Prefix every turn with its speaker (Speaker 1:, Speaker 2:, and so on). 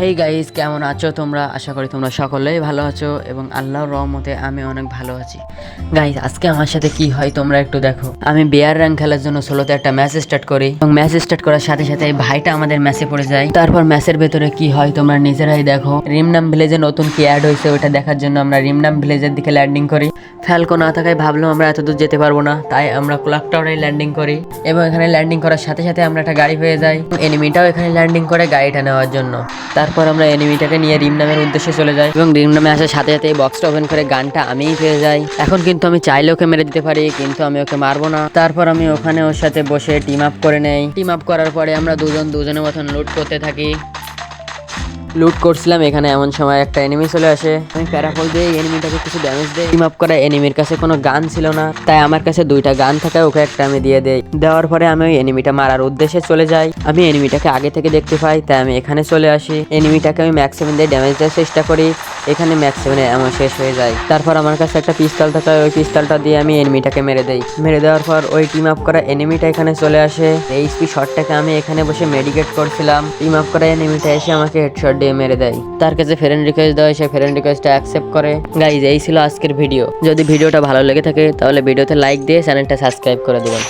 Speaker 1: Hey guys কেমন আছো তোমরা? আশা করি তোমরা সকলেই ভালো আছো এবং আল্লাহর রহমতে আমি অনেক ভালো আছি। গাইস আজকে আমার সাথে কি হয় তোমরা একটু দেখো। আমি বিয়ার র্যাঙ্ক খেলার জন্য ষোলোতে একটা ম্যাচ স্টার্ট করি এবং ম্যাচ স্টার্ট করার সাথে সাথে ভাইটা আমাদের ম্যাচে পড়ে যায়। তারপর ম্যাচের ভেতরে কি হয় তোমরা নিজেরাই দেখো। রিমনাম ভিলেজে নতুন কি অ্যাড হয়েছে ওটা দেখার জন্য আমরা রিমনাম ভিলেজের দিকে ল্যান্ডিং করি। ফ্যালকো না থাকায় ভাবলাম আমরা এত দূর যেতে পারব না, তাই আমরা ক্লক টাওয়ারে ল্যান্ডিং করি এবং এখানে ল্যান্ডিং করার সাথে সাথে আমরা একটা গাড়ি পেয়ে যাই। এনিমিটাও এখানে ল্যান্ডিং করে গাড়িটা নেওয়ার জন্য। তারপর আমরা এনিমিটাকে নিয়ে রিম নামের উদ্দেশ্যে চলে যাই। এবং রিম নামে আসার সাথে সাথে এই বক্সটা ওপেন করে গানটা আমিই পেয়ে যাই। এখন কিন্তু আমি চাইলে ওকে মেরে দিতে পারি, কিন্তু আমি ওকে মারবো না। তারপর আমি ওখানে ওর সাথে বসে টিম আপ করে নেই। টিম আপ করার পরে আমরা দুজন দুজনের মতন লুট করতে থাকি। লুট করছিলাম, এখানে এমন সময় একটা এনিমি চলে আসে। আমি প্যারাফল দিয়ে এনিমিটাকে কিছু ড্যামেজ দেই। টিম আপ করা এনিমির কাছে কোনো গান ছিল না, তাই আমার কাছে দুইটা গান থাকায় ওকে একটা আমি দিয়ে দেই। দেওয়ার পরে আমি ওই এনিমিটা মারার উদ্দেশ্যে চলে যাই। আমি এনিমিটাকে আগে থেকে দেখতে পাই, তাই আমি এখানে চলে আসি। এনিমিটাকে আমি ম্যাক্সিমাম দিয়ে ড্যামেজ দেওয়ার চেষ্টা করি, এখানে ম্যাক্সিমামে এমন শেষ হয়ে যায়। তারপর আমার কাছে একটা পিস্তল থাকায় ওই পিস্তলটা দিয়ে আমি এনিমিটাকে মেরে দেই। মেরে দেওয়ার পর ওই টিম আপ করা এনিমিটা এখানে চলে আসে। এইচপি শটটাকে আমি এখানে বসে মেডিকেট করছিলাম। টিম আপ করা এনিমিটা এসে আমাকে হেডশট দিয়ে মেরে দেয়। তার কাছে ফ্রেন্ড রিকোয়েস্ট দেওয়া সে ফ্রেন্ড রিকোয়েস্টটা অ্যাকসেপ্ট করে। গাইজ এই ছিল আজকের ভিডিও যদি ভিডিওটা ভালো লেগে থাকে, তাহলে ভিডিওতে লাইক দিয়ে চ্যানেলটা সাবস্ক্রাইব করে দেবেন।